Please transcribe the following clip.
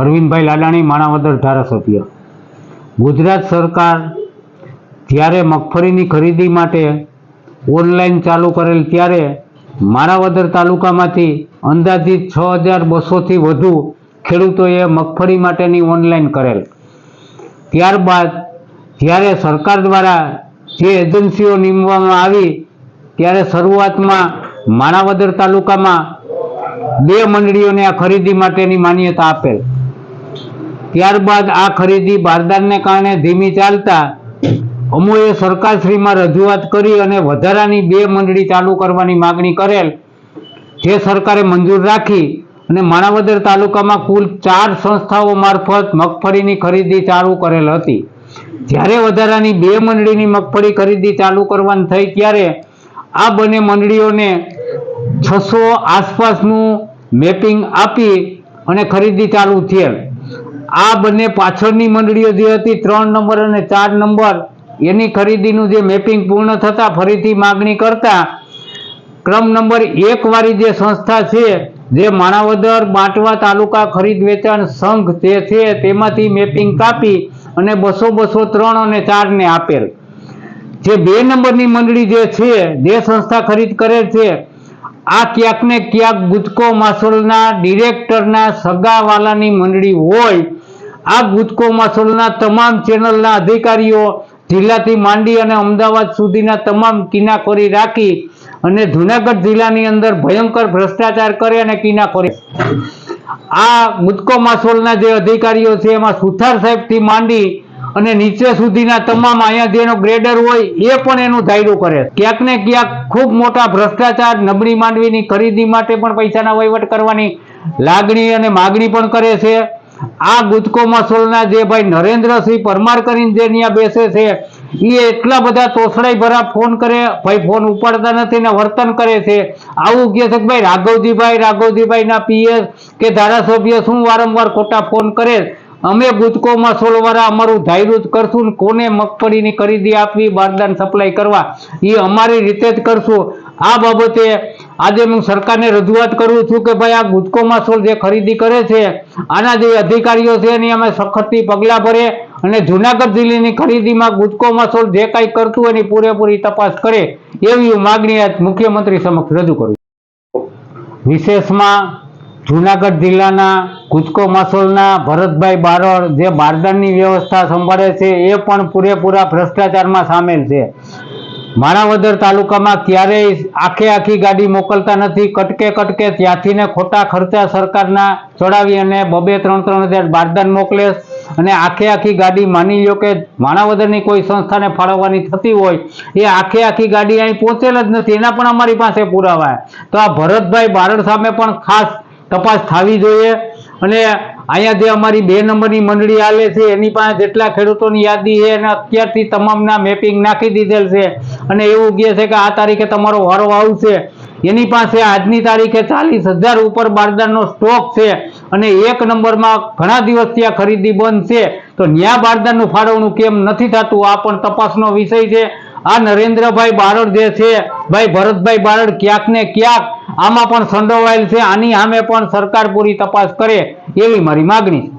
અરવિંદભાઈ લાડાણી માણાવદર ધારાસભ્ય. ગુજરાત સરકાર જ્યારે મગફળીની ખરીદી માટે ઓનલાઈન ચાલુ કરેલ ત્યારે માણાવદર તાલુકામાંથી અંદાજિત છ હજાર બસોથી વધુ ખેડૂતોએ મગફળી માટેની ઓનલાઈન કરેલ. ત્યારબાદ જ્યારે સરકાર દ્વારા જે એજન્સીઓ નીમવામાં આવી ત્યારે શરૂઆતમાં માણાવદર તાલુકામાં બે મંડળીઓને આ ખરીદી માટેની માન્યતા આપેલ. ત્યારબાદ આ ખરીદી બારદાનને કારણે ધીમી ચાલતા અમોએ સરકારશ્રીમાં રજૂઆત કરી અને વધારાની બે મંડળી ચાલુ કરવાની માગણી કરેલ. જે સરકારે મંજૂર રાખી અને માણાવદર તાલુકામાં કુલ ચાર સંસ્થાઓ મારફત મગફળીની ખરીદી ચાલુ કરેલ હતી. જ્યારે વધારાની બે મંડળીની મગફળી ખરીદી ચાલુ કરવાની થઈ ત્યારે આ બંને મંડળીઓને છસો આસપાસનું મેપિંગ આપી અને ખરીદી ચાલુ થયેલ. આ બંને પાછળની મંડળીઓ જે હતી, ત્રણ નંબર અને ચાર નંબર, એની ખરીદીનું જે મેપિંગ પૂર્ણ થતાં ફરીથી માગણી કરતા, ક્રમ નંબર એક વાળી જે સંસ્થા છે, જે માણાવદર બાંટવા તાલુકા ખરીદ વેચાણ સંઘ તે છે, તેમાંથી મેપિંગ કાપી અને બસો બસો ત્રણ અને ચારને આપેલ. જે બે નંબરની મંડળી જે છે, જે સંસ્થા ખરીદ કરે છે, આ ક્યાંક ને ક્યાંક ગુજકો માસોલના ડિરેક્ટરના સગાવાલાની મંડળી હોય આ ગુજકો માસોલના તમામ ચેનલના અધિકારીઓ જિલ્લાથી માંડી અને અમદાવાદ સુધીના તમામ કિનાખોરી રાખી અને જુનાગઢ જિલ્લાની અંદર ભયંકર ભ્રષ્ટાચાર કરે અને કિનાખોરી આ ગુજકો માસોલના જે અધિકારીઓ છે, એમાં સુથાર સાહેબથી માંડી અને નીચે સુધીના તમામ અહીંયા જેનો ગ્રેડર હોય, એ પણ એનું ધાયરું કરે. ક્યાંક ને ક્યાંક ખૂબ મોટા ભ્રષ્ટાચાર, નબળી માંડવીની ખરીદી માટે પણ પૈસાના વહીવટ કરવાની લાગણી અને માગણી પણ કરે છે. આ ગુજકો મસોલના જે ભાઈ નરેન્દ્રસિંહ પરમાર કરીને જે ત્યાં બેસે છે એ એટલા બધા તોસડાઈ ભરા ફોન કરે, ભાઈ ફોન ઉપાડતા નથી ને વર્તન કરે છે. આવું કહે છે કે ભાઈ રાઘવજીભાઈ રાઘવજીભાઈ ના પીએસ કે ધારાસભ્ય શું વારંવાર ખોટા ફોન કરે? અમે ગુજકો સોલવારા અમારું ધાયરું કરશું કોને મગફળીની ખરીદી આપવી, બારદાન સપ્લાય કરવા? એ અમારી રીતે જ કરશું. આ બાબતે આજે હું સરકારને રજૂઆત કરું છું કે ભાઈ આ ગુજકોમાં જે ખરીદી કરે છે, આના જે અધિકારીઓ છે એની અમે સખતથી પગલાં ભરે અને જુનાગઢ જિલ્લાની ખરીદીમાં ગુજકોમાં જે કાંઈ કરતું એની પૂરેપૂરી તપાસ કરે એવી માગણી આજ મુખ્યમંત્રી સમક્ષ રજૂ કરું વિશેષમાં જુનાગઢ જિલ્લાના કુચકો માસોલના ભરતભાઈ બારોડ જે બારદાનની વ્યવસ્થા સંભાળે છે એ પણ પૂરેપૂરા ભ્રષ્ટાચારમાં સામેલ છે. માણાવદર તાલુકામાં ક્યારેય આખે આખી ગાડી મોકલતા નથી. કટકે કટકે ત્યાંથી ને ખોટા ખર્ચા સરકારના ચડાવી અને બબે ત્રણ ત્રણ હજાર બારદાન મોકલે અને આખે આખી ગાડી માની લો કે માણાવદરની કોઈ સંસ્થાને ફાળવવાની થતી હોય, એ આખે આખી ગાડી અહીં પહોંચેલ જ નથી. એના પણ અમારી પાસે પુરાવા. તો આ ભરતભાઈ બારડ સામે પણ ખાસ તપાસ થવી જોઈએ અને અહીંયા જે અમારી બે નંબરની મંડળી હાલે છે, એની પાસે જેટલા ખેડૂતોની યાદી છે અને અત્યારથી તમામના મેપિંગ નાખી દીધેલ છે. અને એવું કહે છે કે આ તારીખે તમારો વારો આવશે. એની પાસે આજની તારીખે ચાલીસ હજાર ઉપર બારદાનનો સ્ટોક છે અને એક નંબરમાં ઘણા દિવસથી આ ખરીદી બંધ છે. તો ન્યા બારદાનનું ફાળવણું કેમ નથી થતું, આ પણ તપાસનો વિષય છે. આ નરેન્દ્રભાઈ બારડ જે છે, ભાઈ ભરતભાઈ બારડ ક્યાંક ને ક્યાંક આમાં પણ સંડોવાયેલ છે. આની સામે પણ સરકાર પૂરી તપાસ કરે. એવી મારી માગણી